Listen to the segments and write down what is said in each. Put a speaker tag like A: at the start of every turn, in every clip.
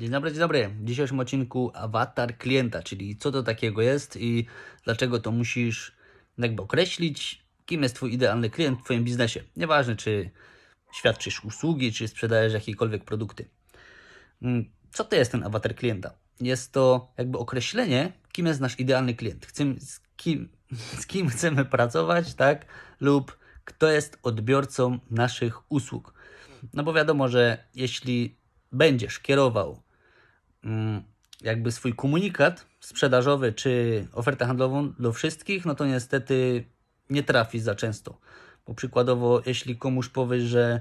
A: Dzień dobry, dzień dobry. W dzisiejszym odcinku awatar klienta, czyli co to takiego jest i dlaczego to musisz jakby określić, kim jest Twój idealny klient w Twoim biznesie. Nieważne, czy świadczysz usługi, czy sprzedajesz jakiekolwiek produkty. Mm, Co to jest ten awatar klienta? Jest to jakby określenie, kim jest nasz idealny klient. Chcemy, z, kim, z kim chcemy pracować, tak? Lub kto jest odbiorcą naszych usług. No bo wiadomo, że jeśli będziesz kierował jakby swój komunikat sprzedażowy czy ofertę handlową do wszystkich, no to niestety nie trafisz za często. Bo przykładowo, jeśli komuś powiesz, że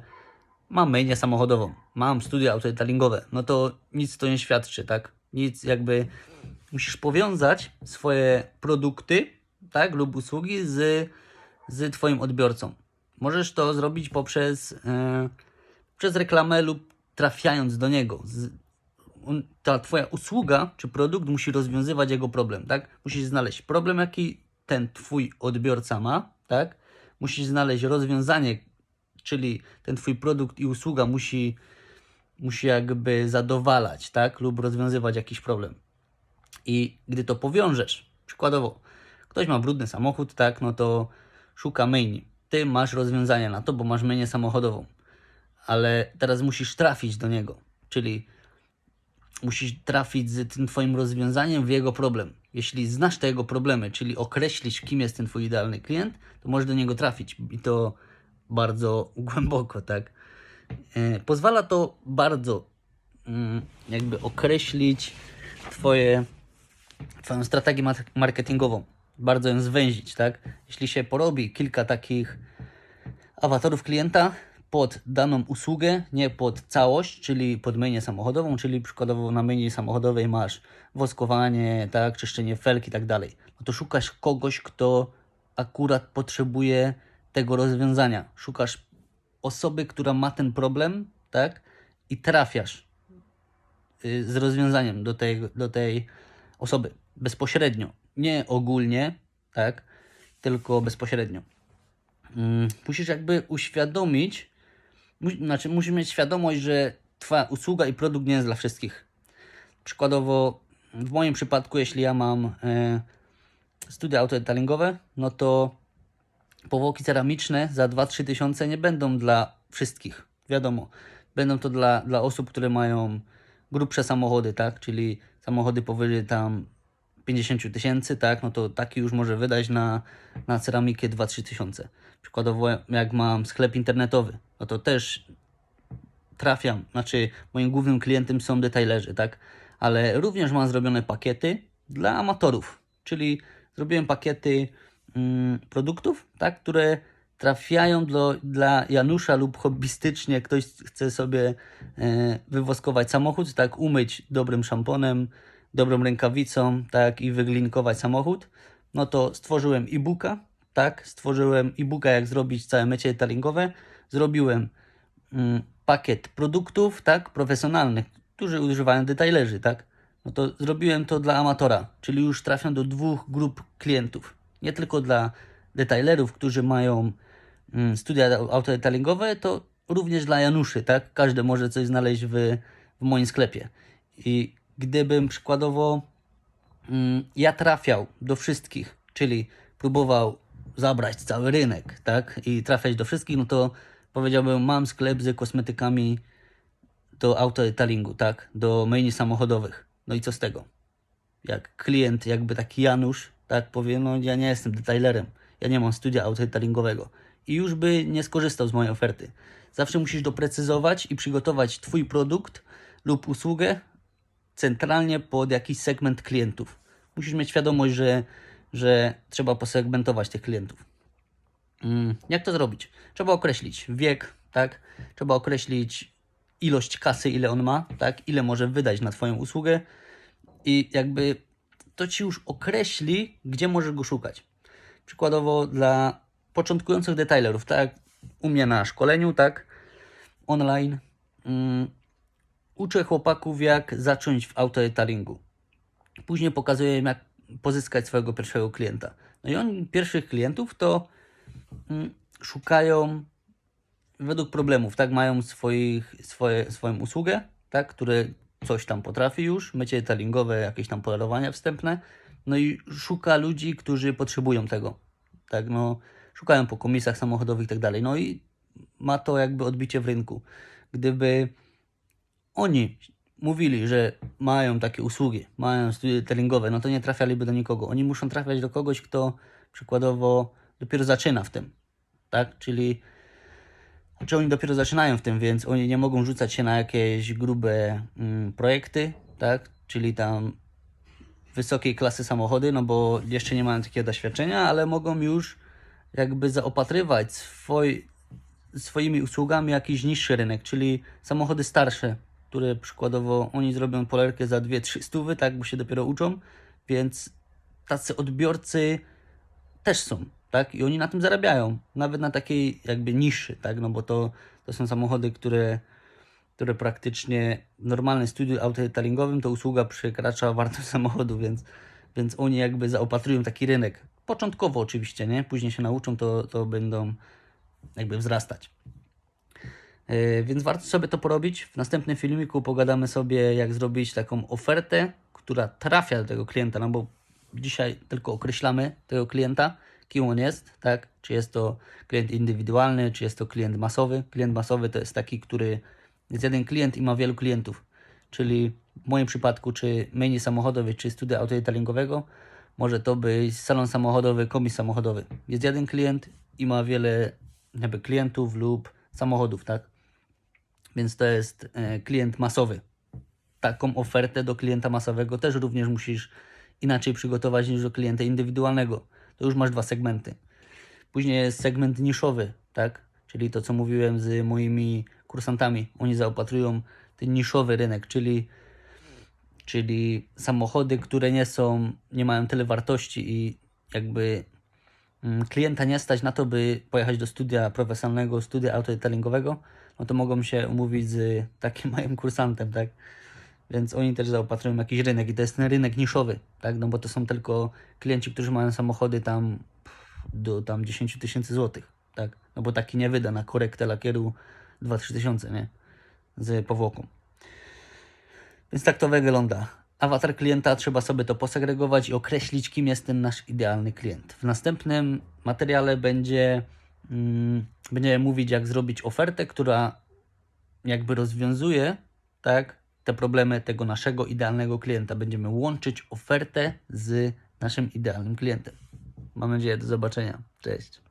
A: mam myjnię samochodową, mam studia autodetalingowe, no to nic to nie świadczy, tak? Nic jakby musisz powiązać swoje produkty, tak, lub usługi z, z twoim odbiorcą. Możesz to zrobić poprzez, e, przez reklamę lub trafiając do niego. Z, ta twoja usługa czy produkt musi rozwiązywać jego problem, tak? Musisz znaleźć problem, jaki ten twój odbiorca ma, tak? Musisz znaleźć rozwiązanie, czyli ten twój produkt i usługa musi, musi jakby zadowalać, tak? Lub rozwiązywać jakiś problem. I gdy to powiążesz, przykładowo, ktoś ma brudny samochód, tak? No to szuka myjni. Ty masz rozwiązanie na to, bo masz myjnię samochodową. Ale teraz musisz trafić do niego, czyli musisz trafić z tym Twoim rozwiązaniem w jego problem. Jeśli znasz te jego problemy, czyli określić, kim jest ten Twój idealny klient, to możesz do niego trafić i to bardzo głęboko, tak? E, Pozwala to bardzo mm, jakby określić Twoje, Twoją strategię mar- marketingową, bardzo ją zwęzić, tak? Jeśli się porobi kilka takich awatarów klienta pod daną usługę, nie pod całość, czyli pod myjnię samochodową, czyli przykładowo na myjni samochodowej masz woskowanie, tak, czyszczenie felk i tak dalej. No to szukasz kogoś, kto akurat potrzebuje tego rozwiązania. Szukasz osoby, która ma ten problem, tak, i trafiasz y, z rozwiązaniem do tej, do tej osoby bezpośrednio, nie ogólnie, tak, tylko bezpośrednio mm, musisz jakby uświadomić, znaczy musisz mieć świadomość, że twoja usługa i produkt nie jest dla wszystkich. Przykładowo, w moim przypadku, jeśli ja mam e, studia autodetalingowe, no to powłoki ceramiczne za 2-3 tysiące nie będą dla wszystkich. Wiadomo, będą to dla, dla osób, które mają grubsze samochody, tak? Czyli samochody powyżej tam 50 tysięcy, tak? No to taki już może wydać na, na ceramikę 2-3 tysiące. Przykładowo, jak mam sklep internetowy, no to też trafiam, znaczy moim głównym klientem są detailerzy, tak? Ale również mam zrobione pakiety dla amatorów, czyli zrobiłem pakiety mm, produktów, tak? Które trafiają do, dla Janusza lub hobbystycznie ktoś chce sobie e, wywoskować samochód, tak? Umyć dobrym szamponem, dobrą rękawicą, tak? I wyglinkować samochód. No to stworzyłem e-booka, tak? Stworzyłem e-booka, jak zrobić całe mycie detalingowe. Zrobiłem mm, pakiet produktów, tak, profesjonalnych, którzy używają detailerzy, tak. No to zrobiłem to dla amatora, czyli już trafiam do dwóch grup klientów. Nie tylko dla detailerów, którzy mają mm, studia autodetailingowe, to również dla Januszy, tak. Każdy może coś znaleźć w, w moim sklepie. I gdybym przykładowo mm, ja trafiał do wszystkich, czyli próbował zabrać cały rynek, tak, i trafiać do wszystkich, no to powiedziałbym, mam sklep z kosmetykami do autodetailingu, tak, do myjni samochodowych. No i co z tego? Jak klient, jakby taki Janusz, tak, powie, no ja nie jestem detailerem, ja nie mam studia autodetailingowego i już by nie skorzystał z mojej oferty. Zawsze musisz doprecyzować i przygotować Twój produkt lub usługę centralnie pod jakiś segment klientów. Musisz mieć świadomość, że, że trzeba posegmentować tych klientów. Mm, Jak to zrobić? Trzeba określić wiek, tak? Trzeba określić ilość kasy, ile on ma, tak? Ile może wydać na Twoją usługę i jakby to Ci już określi, gdzie możesz go szukać. Przykładowo dla początkujących detailerów, tak? U mnie na szkoleniu, tak? Online. Mm, uczę chłopaków, jak zacząć w autodetailingu. Później pokazuję im, jak pozyskać swojego pierwszego klienta. No i oni pierwszych klientów to mm, szukają według problemów, tak? Mają swoich, swoje, swoją usługę, tak? Które coś tam potrafi już, mycie detailingowe, jakieś tam polerowania wstępne, no i szuka ludzi, którzy potrzebują tego. Tak, no, szukają po komisjach samochodowych i tak dalej. No i ma to jakby odbicie w rynku. Gdyby oni mówili, że mają takie usługi, mają studia detailingowe, no to nie trafialiby do nikogo. Oni muszą trafiać do kogoś, kto przykładowo dopiero zaczyna w tym, tak? Czyli czy oni dopiero zaczynają w tym, więc oni nie mogą rzucać się na jakieś grube mm, projekty, tak? Czyli tam wysokiej klasy samochody, no bo jeszcze nie mają takiego doświadczenia, ale mogą już jakby zaopatrywać swoi, swoimi usługami jakiś niższy rynek, czyli samochody starsze, które przykładowo oni zrobią polerkę za 2-3 stówy, tak, bo się dopiero uczą, więc tacy odbiorcy też są, tak, i oni na tym zarabiają, nawet na takiej jakby niższy, tak, no bo to, to są samochody, które które praktycznie w normalnym studiu to usługa przekracza wartość samochodu, więc, więc oni jakby zaopatrują taki rynek. Początkowo oczywiście, nie? Później się nauczą, to, to będą jakby wzrastać. Yy, więc warto sobie to porobić. W następnym filmiku pogadamy sobie, jak zrobić taką ofertę, która trafia do tego klienta, no bo dzisiaj tylko określamy tego klienta, kim on jest, tak? Czy jest to klient indywidualny, czy jest to klient masowy. Klient masowy to jest taki, który jest jeden klient i ma wielu klientów. Czyli w moim przypadku, czy menu samochodowy, czy studia autodetailingowego, może to być salon samochodowy, komis samochodowy. Jest jeden klient i ma wiele jakby klientów lub samochodów, tak? Więc to jest e, klient masowy. Taką ofertę do klienta masowego też również musisz inaczej przygotować niż do klienta indywidualnego. To już masz dwa segmenty. Później jest segment niszowy, tak? Czyli to, co mówiłem z moimi kursantami. Oni zaopatrują ten niszowy rynek, czyli, czyli samochody, które nie są, nie mają tyle wartości i jakby klienta nie stać na to, by pojechać do studia profesjonalnego, studia autodetailingowego, no to mogą się umówić z takim moim kursantem, tak? Więc oni też zaopatrują jakiś rynek i to jest ten rynek niszowy, tak? No bo to są tylko klienci, którzy mają samochody tam do tam 10 tysięcy złotych, tak? No bo taki nie wyda na korektę lakieru 2-3 tysiące, nie? Z powłoką. Więc tak to wygląda. Awatar klienta trzeba sobie to posegregować i określić, kim jest ten nasz idealny klient. W następnym materiale będzie, mm, będziemy mówić, jak zrobić ofertę, która jakby rozwiązuje tak, te problemy tego naszego idealnego klienta. Będziemy łączyć ofertę z naszym idealnym klientem. Mam nadzieję, do zobaczenia. Cześć.